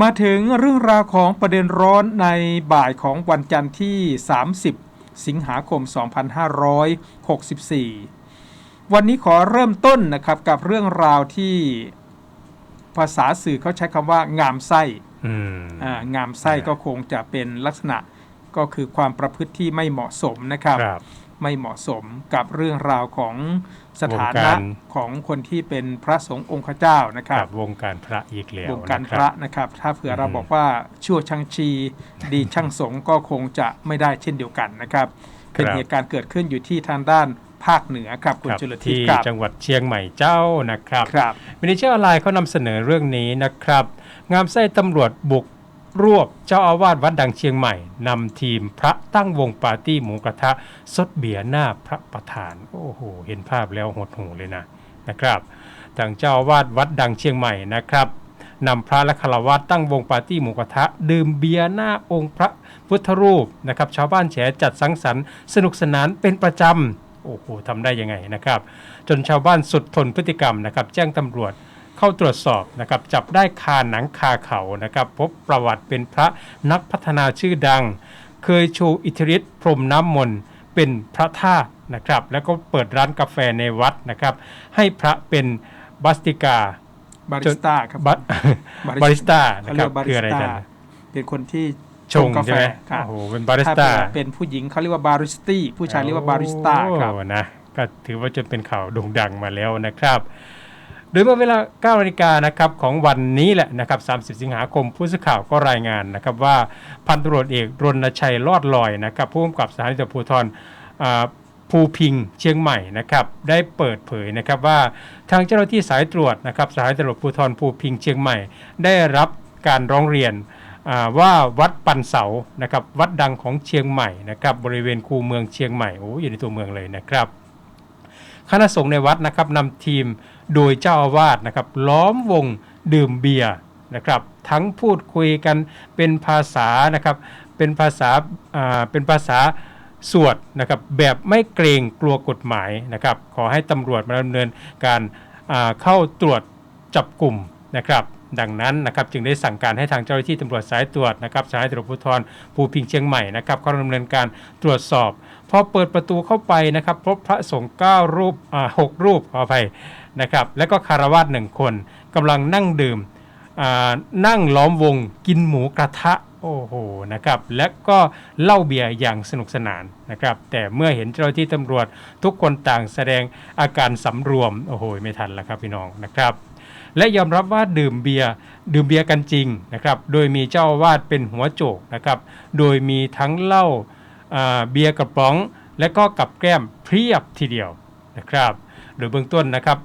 มาถึงเรื่องราวของประเด็นร้อนในบ่ายของวันจันทร์ที่ 30 สิงหาคม 2564 วันนี้ขอเริ่มต้นนะครับกับเรื่องราวที่ภาษาสื่อเขาใช้คำว่างามไส้อืมอ่างามไส้ก็คงจะเป็นลักษณะ ก็คือความประพฤติที่ไม่เหมาะสมนะครับครับไม่เหมาะสมกับเรื่องราวของสถาวงกานะรของคนที่เป็นพระสงฆ์องค์เจ้านะคครัรับบวงการพระอีกแล้ววงการนพระนะครับ ถ้าเผื่อเราอืมบอกว่าชั่วช่างชีดีช่างสงฆ์ก็คงจะไม่ได้เช่นเดียวกันนะครับเป็นเหตุการณ์เกิดขึ้นอยู่ที่ทางด้านภาคเหนือครับคุณครับจุลทิพที่ย์ครับจังหวัดเชียงใหม่เจ้านะครับครับมินิเชอร์ออนไลน์เขานำเสนอเรื่องนี้นะครับ งามไส้ตำรวจบุก รวบเจ้าอาวาสวัดดังเชียงใหม่นำทีมพระตั้งวงปาร์ตี้หมูกระทะสดเบียร์หน้าพระประธาน โอ้โห เห็นภาพแล้วหดหูเลยนะนะครับทางเจ้าอาวาสวัดดังเชียงใหม่นะครับนำพระและคารวะตั้งวงปาร์ตี้หมูกระทะ ดื่มเบียร์หน้าองค์พระพุทธรูปนะครับชาวบ้านแฉจัดสังสรรค์สนุกสนานเป็นประจำโอ้โหทำได้ยังไงนะครับ จนชาวบ้านสุดทนพฤติกรรมนะครับ แจ้งตำรวจ เข้าตรวจสอบนะครับจับได้คาหนังคาเขานะครับพบประวัติเป็นพระนักพัฒนาชื่อดัง เคยโชว์อิทธิฤทธิ์พรหมน้ำมนต์เป็นพระธาตุนะครับแล้วก็เปิดร้านกาแฟในวัดนะครับ ให้พระเป็นบัสติกาบาริสต้าครับบัสบาริสต้านะเขาคเรีรัยบกว่าบาริคือสอะไรต้ากันเป็นคนที่ชงกาแฟใช่ไหมครับโอ้โหเป็นบาริสถ้าต้าเผื่อเป็นผู้หญิงเขาเรียกว่าบาริสตี้ผู้ชายเรียกว่าบาริสต้าครับโอ้นะก็ถือว่าจนเป็นข่าวโด่งดังมาแล้วนะครับโดยเมื่อเวลา9นาฬิกานะครับของวันนี้แหละนะครับ 30 สิงหาคมผู้สื่อข่าวก็รายงานนะครับว่าพันตำรวจเอกรณชัยรอดลอยนะครับผู้กำกับสถานีตำรวจภูธรอ่าภูพิงเชียงใหม่นะครับได้เปิดเผยนะครับว่าทางเจ้าหน้าที่สายตรวจนะครับสถานีตำรวจภูธรภูพิงเชียงใหม่ ได้รับการร้องเรียนอ่าว่าวัดปันเสานะครับวัดดังของเชียงใหม่นะครับบริเวณคูเมืองเชียงใหม่โอ้อยู่ในตัวเมืองเลยนะครับ คณะสงฆ์ในวัดนะครับนำทีมโดยเจ้าอาวาสนะครับล้อมวงดื่มเบียร์นะครับ ทั้งพูดคุยกันเป็นภาษานะครับเป็นภาษาเป็นภาษาสวดนะครับแบบไม่เกรงกลัวกฎหมายนะครับขอให้ตำรวจมาดำเนินการเข้าตรวจจับกลุ่มนะครับดังนั้นนะครับจึงได้สั่งการให้ทางเจ้าหน้าที่ตำรวจสายตรวจนะครับสายตรวจภูธรภูพิงเชียงใหม่นะครับเข้าดำเนินการตรวจสอบ พอเปิดประตูเข้าไปนะครับพบพระสงฆ์9รูปอ่าหกรูปขออภัยนะครับและก็คารวาสหนึ่งคนกำลังนั่งดื่มนั่งล้อมวงกินหมูกระทะโอ้โหนะครับและก็เล้าเบียร์อย่างสนุกสนานนะครับแต่เมื่อเห็นเจ้าที่ตำรวจทุกคนต่างแสดงอาการสำรวมโอ้โหไม่ทันแล้วครับพี่น้องนะครับ และยอมรับว่าดื่มเบียร์ดื่มเบียร์กันจริงนะครับโดยมีเจ้าวาสเป็นหัวโจกนะครับโดยมีทั้งเหล้าอ่า เบียร์กระป๋อง และก็กับแก้มเพียบทีเดียวนะครับ โดยเบื้องต้นนะครับ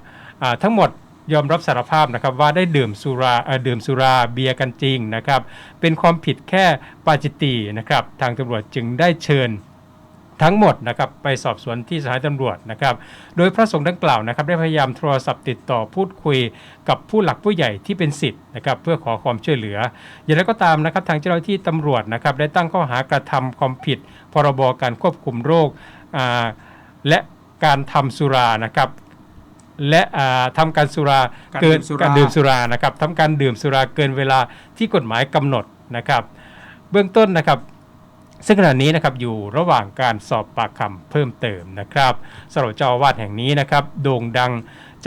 ทั้งหมดยอมรับสารภาพนะครับว่าได้ดื่มสุราดื่มสุราเบียร์กันจริงนะครับ เป็นความผิดแค่ปาจิตตีนะครับ ทางตำรวจจึงได้เชิญ ทั้งหมดนะครับไปสอบสวนที่สถานีตำรวจนะครับ โดยพระสงฆ์ดังกล่าวนะครับ ได้พยายามโทรศัพท์ติดต่อพูดคุยกับผู้หลักผู้ใหญ่ที่เป็นสิทธิ์นะครับเพื่อขอความช่วยเหลือ อย่างไรก็ตามนะครับทางเจ้าหน้าที่ตำรวจนะครับได้ตั้งข้อหากระทำความผิด พรบการควบคุมโรคอ่าและการทำสุรานะครับและอ่าทำการสุราการเกินดื่มสุราการดื่มสุรานะครับทำการดื่มสุราเกินเวลาที่กฎหมายกำหนดนะครับ เบื้องต้นนะครับ ซึ่งขณะนี้นะครับอยู่ระหว่างการสอบปากคำเพิ่มเติมนะครับสำหรับเจ้าอาวาสแห่งนี้นะครับโด่งดัง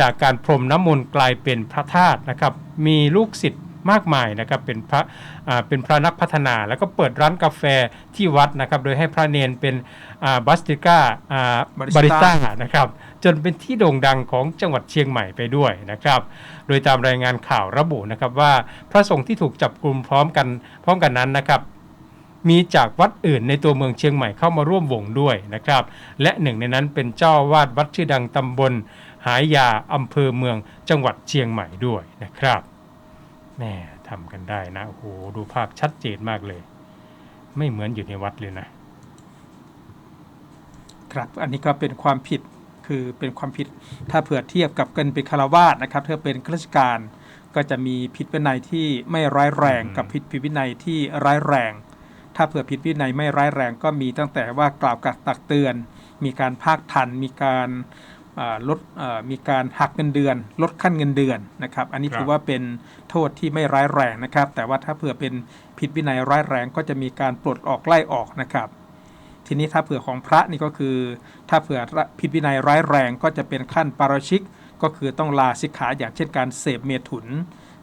จากการพรมน้ำมนต์กลายเป็นพระธาตุนะครับมีลูกศิษย์มากมายนะครับเป็นพระอ่าเป็นพระนักพัฒนา แล้วก็เปิดร้านกาแฟที่วัดนะครับโดยให้พระเนนเป็นอ่าบัสติก้าอ่า Barista บาริสต้านะครับจนเป็นที่โด่งดังของจังหวัดเชียงใหม่ไปด้วยนะครับ โดยตามรายงานข่าวระบุนะครับว่าพระสงฆ์ที่ถูกจับกลุ่มพร้อมกันพร้อมกันนั้นนะครับ มีจากวัดอื่นในตัวเมืองเชียงใหม่เข้ามาร่วมวงด้วยนะครับ และหนึ่งในนั้นเป็นเจ้าวาดวัดชื่อดังตำบล หายาอำเภอเมืองจังหวัดเชียงใหม่ด้วยนะครับแม่ทำกันได้นะโอ้โหดูภาพชัดเจนมากเลย ไม่เหมือนอยู่ในวัดเลยนะ ครับอันนี้ก็เป็นความผิดคือเป็นความผิดถ้าเผื่อเทียบกับกันเป็นคารวาสนะครับถ้าเป็นข้าราชการก็จะมีผิดวินัยที่ไม่ร้ายแรงกับผิดผิดวินัยที่ร้ายแรง ถ้าเผื่อผิดวินัยไม่ร้ายแรงก็มีตั้งแต่ว่ากล่าวกักตักเตือน มีการภาคทัน มีการอ่าลดเอ่อมีการหักเงินเดือน ลดขั้นเงินเดือนนะครับ อันนี้ครับถือว่าเป็นโทษที่ไม่ร้ายแรงนะครับ แต่ว่าถ้าเผื่อเป็นผิดวินัยร้ายแรงก็จะมีการปลดออกไล่ออกนะครับ ทีนี้ถ้าเผื่อของพระนี่ก็คือ ถ้าเผื่อผิดวินัยร้ายแรงก็จะเป็นขั้นปาราชิก ก็คือต้องลาสิกขาอย่างเช่นการเสพเมถุน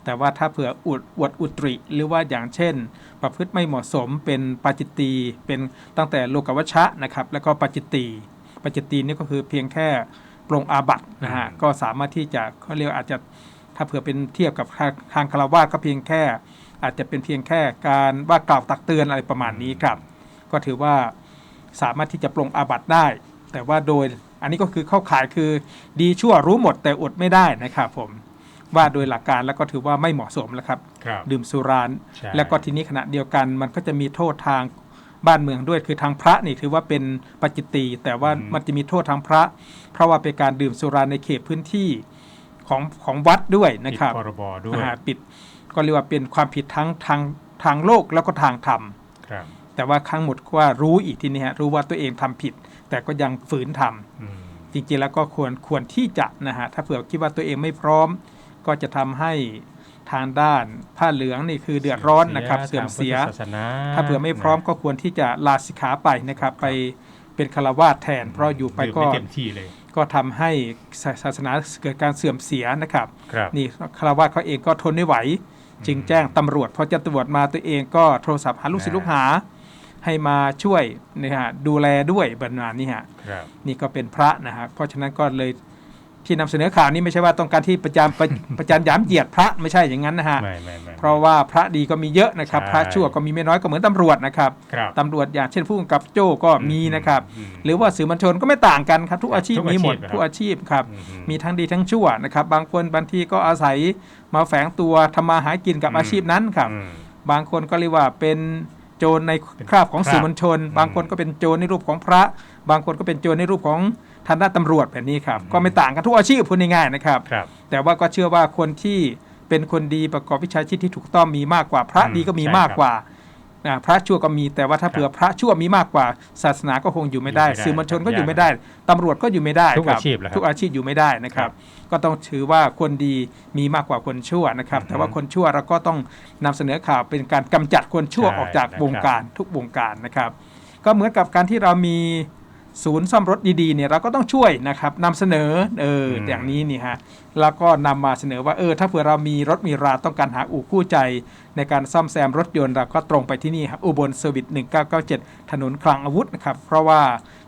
แต่ว่าถ้าเผื่ออุดอวดอุตริ หรือว่าอย่างเช่น ประพฤติไม่เหมาะสมเป็นปาจิตตีเป็นตั้งแต่โลกวัชชะนะครับ แล้วก็ปาจิตตีปาจิตตีนี่ก็คือเพียงแค่ปรงอาบัตนะฮะอืมก็สามารถที่จะเขาเรียกว่าอาจจะถ้าเผื่อเป็นเทียบกับทางทางคารวาสก็เพียงแค่ อาจจะเป็นเพียงแค่การว่ากล่าวตักเตือนอะไรประมาณนี้ครับ ก็ถือว่าสามารถที่จะปรงอาบัตได้ แต่ว่าโดยอันนี้ก็คือเข้าข่ายคือดีชั่วรู้หมดแต่อดไม่ได้นะครับผม ว่าโดยหลักการแล้วก็ถือว่าไม่เหมาะสมแล้วครับ ครับดื่มสุรานใช่แล้วก็ทีนี้ขณะเดียวกันมันก็จะมีโทษทางบ้านเมืองด้วยคือทางพระนี่ถือว่าเป็นปาจิตตีแต่ว่ามันจะมีโทษทางพระ เพราะว่าเป็นการดื่มสุราในเขตพื้นที่ของของวัดด้วยนะผิดครับพรบด้วยนะฮะปิดก็เรียกว่าเป็นความผิดทั้งทางทางโลกแล้วก็ทางธรรม ครับแต่ว่าครั้งหมดว่ารู้อีกทีนี้ฮะรู้ว่าตัวเองทำผิด แต่ก็ยังฝืนทำ อืม จริงๆแล้วก็ควรควรที่จะนะฮะถ้าเผื่อคิดว่าตัวเองไม่พร้อม ก็จะทำให้ทางด้านผ้าเหลืองนี่คือเดือดร้อนนะครับ เสื่อมเสียทางพุทธศาสนาถ้าเผื่อไม่พร้อมก็ควรที่จะลาสิกขาไปนะครับไปเป็นคารวาสแทน เพราะอยู่ไปก็ดื่มม่เต็มที่เลยก็ทำให้ศาศาสนาเกิดการเสื่อมเสียนะครับครับนี่คารวาสเขาเองก็ทนไม่ไหว จึงแจ้งตำรวจพอจะตำรวจมาตัวเองก็โทรศัพท์หาลูกศิษย์ลูกหา ให้มาช่วยนะฮะดูแลด้วยบรรณานี่ฮะครับนี่ก็เป็นพระนะฮะเพราะฉะนั้นก็เลย ที่นำเสนอข่าวนี้ไม่ใช่ว่าต้องการที่ประจานประประจานหยามเหยียดพระไม่ใช่อย่างนั้นนะฮะไม่ไม่ไม่เพราะว่าพระดีก็มีเยอะนะครับใช่พระชั่วก็มีไม่น้อยก็เหมือนตำรวจนะครับครับตำรวจอย่างเช่นผู้กำกับโจ้ก็มีนะครับอืมหรือว่าสื่อมวลชนก็ไม่ต่างกันครับ ทุกอาชีพทุกอาชีมีพหมดนะครับทุกอาชีพครับอืมมีทั้งดีทั้งชั่วนะครับ บางคนบางทีก็อาศัยมาแฝงตัวทำมาหากินกับอืมอาชีพนั้นครับอืมบางคนก็เรียกว่าเป็น โจรในเป็นคราบของคราบสื่อมวลชนอืมบางคนก็เป็นโจรในรูปของพระ บางคนก็เป็นโจรในรูปของทางด้านตำรวจแบบนี้ครับอืมก็ไม่ต่างกันทุกอาชีพพูดง่ายๆนะครับครับ แต่ว่าก็เชื่อว่าคนที่เป็นคนดีประกอบวิชาชีพที่ถูกต้องมีมากกว่า พระอืมดีก็มีใช่มากครับกว่า อ่าพระชั่วก็มีแต่ว่าถ้าครับเผื่อพระชั่วมีมากกว่า ศาสนาก็คงอยู่ไม่ได้อยู่ไม่ได้สื่อมวลชนก็ครับอยู่ไม่ได้ตำรวจก็อยู่ไม่ได้ทุกครับอาชีพแหละครับทุกอาชีพอยู่ไม่ได้นะครับ ก็ต้องถือว่าคนดีมีมากกว่าคนชั่วนะครับอือฮึแต่ว่าคนชั่วเราก็ต้องนำเสนอข่าวเป็นการกำจัดคนชั่วใช่ออกจากนะครับวงการทุกวงการนะครับ ก็เหมือนกับการที่เรามี ศูนย์ซ่อมรถดีๆเนี่ยเราก็ต้องช่วยนะครับนำเสนอเอออมอย่างนี้นี่ฮะแล้วก็นำมาเสนอว่าเออถ้าเผื่อเรามีรถมีราต้องการหาอู่คู่ใจ ในการซ่อมแซมรถยนต์เราก็ตรงไปที่นี่ครับอุบลเซอร์วิส1997 ถนนคลังอาวุธนะครับเพราะว่า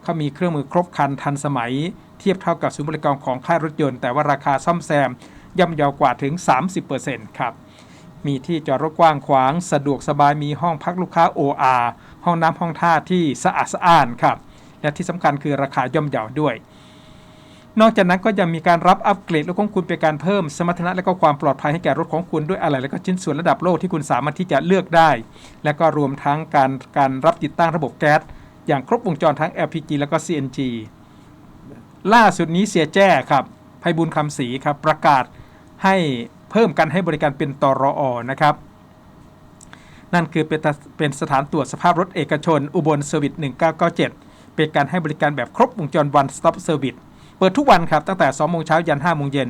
เขามีเครื่องมือครบครันทันสมัย เทียบเท่ากับศูนย์บริการของค่ายรถยนต์ แต่ว่าราคาซ่อมแซมย่อมเยาวกว่าถึง 30%ครับมีที่จอดรถกว้างขวาง สะดวกสบายมีห้องพักลูกค้า OR ห้องน้ำห้องท่าที่สะอาดสะอ้านครับ และที่สำคัญคือราคาย่อมเยาด้วย นอกจากนั้นก็ยังมีการรับอัปเกรดรถของคุณเป็นการเพิ่มสมรรถนะและก็ความปลอดภัยให้แก่รถของคุณด้วยอะไรและก็ชิ้นส่วนระดับโลกที่คุณสามารถที่จะเลือกได้ และก็รวมทั้งการการรับติดตั้งระบบแก๊สอย่างครบวงจรทั้ง LPG แล้วก็ CNG ล่าสุดนี้เสียแจ้ครับภัยบุญคำศรีครับประกาศให้เพิ่มการให้บริการเป็นตรออนะครับ นั่นคือเป็นเป็นสถานตรวจสภาพรถเอกชน อุบลเซอร์วิส1997 เป็นการให้บริการแบบครบวงจร one stop service เปิดทุกวันครับตั้งแต่2โมงเช้ายัน5โมงเย็น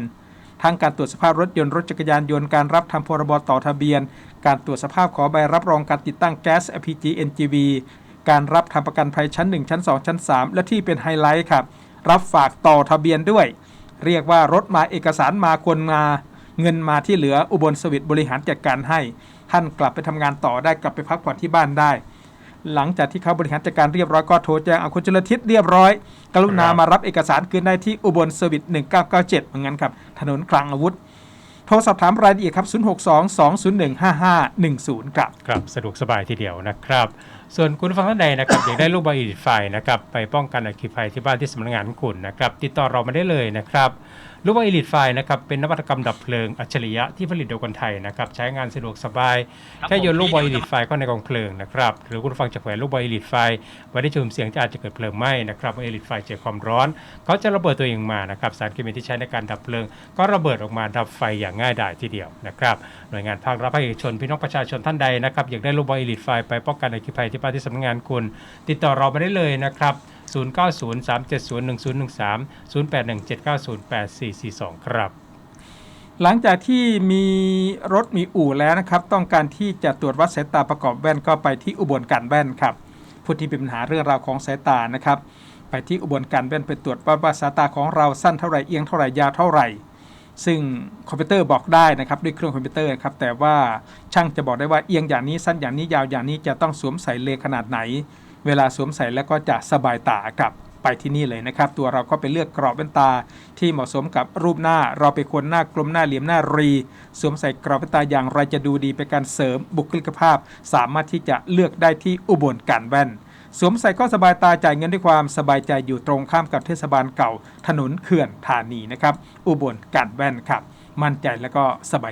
ทั้งการตรวจสภาพรถยนต์รถจักรยานยนต์การรับทำพรบต่อทะเบียน การตรวจสภาพขอใบรับรองการติดตั้งแก๊ส LPG NGV การรับทำประกันภัยชั้น 1 ชั้น 2 ชั้น 3 และที่เป็นไฮไลท์ครับรับฝากต่อทะเบียนด้วย เรียกว่ารถมาเอกสารมาควรมาเงินมาที่เหลืออุบลสวิตบริหารจัดการให้ ท่านกลับไปทำงานต่อได้กลับไปพักผ่อนที่บ้านได้ หลังจากที่เขาบริหารจัดการเรียบร้อยก็โทรแจ้งเอาคุณจุลทิศเรียบร้อย กรุณามารับเอกสารคืนได้ที่อุบลเซอร์วิส1997เหมือนกันครับ ถนนคลังอาวุธ โทรสอบถามรายละเอียดครับ 062 201 5510 ครับ ครับ สะดวกสบายทีเดียวนะครับส่วนคุณผู้ฟังท่านใดนะครับอยากได้ลูกบอลอีดิไฟนะครับไปป้องกันอัคคีภัยที่บ้านที่สำนักงานของคุณนะครับติดต่อเรามาได้เลยนะครับลูกบอลอีลิทไฟนะครับเป็นนวัตกรรมดับเพลิงอัจฉริยะที่ผลิตโดยคนไทยนะครับใช้งานสะดวกสบายครับแค่โยนผมลูกบอลพี่อีลิทไฟเข้าในกองเพลิงนะครับหรือคุณผู้ฟังจะแขวนลูกบอลอีลิทไฟไว้ในจุดเสียงจะอาจจะเกิดเพลิงไหม้นะครับเมื่ออีลิทไฟเจอความร้อนเขาจะระเบิดตัวเองมานะครับสารเคมีที่ใช้ในการดับเพลิง ก็ระเบิดออกมาดับไฟอย่างง่ายดายทีเดียวนะครับหน่วยงานภาครัฐภาคเอกชนพี่น้องประชาชนท่านใดนะครับอยากได้ลูกบอลอีลิทไฟไปป้องกันอัคคีภัยที่บ้านที่สำนักงานคุณ ติดต่อเรามาได้เลยนะครับ 0903701013 0817908442 ครับ หลังจากที่มีรถมีอู่แล้วนะครับ ต้องการที่จะตรวจวัดสายตาประกอบแว่นก็ไปที่อุบลการแว่นครับผู้ที่มีปัญหาเรื่องราวของสายตานะครับ ไปที่อุบลการแว่นไปตรวจวัดว่าสายตาของเราสั้นเท่าไหร่เอียงเท่าไหร่ยาวเท่าไหร่ ซึ่งคอมพิวเตอร์บอกได้นะครับด้วยเครื่องคอมพิวเตอร์ครับแต่ว่าช่างจะบอกได้ว่าเอียงอย่างนี้สั้นอย่างนี้ยาวอย่างนี้จะต้องสวมใส่เลนขนาดไหน เวลาสวมใส่แล้วก็จะสบายตาครับไปที่นี่เลยนะครับ ตัวเราก็ไปเลือกกรอบแว่นตา ที่เหมาะสมกับรูปหน้า เราไปควรหน้ากลมหน้าเหลี่ยมหน้ารี สวมใส่กรอบแว่นตาอย่างไรจะดูดีเป็นการเสริมบุคลิกภาพ สามารถที่จะเลือกได้ที่อุบลการแว่น สวมใส่ก็สบายตาจ่ายเงินด้วยความสบายใจอยู่ตรงข้ามกับเทศบาลเก่า ถนนเขื่อนธานีนะครับ อุบลการแว่นครับ มั่นใจแล้วก็สบายใจ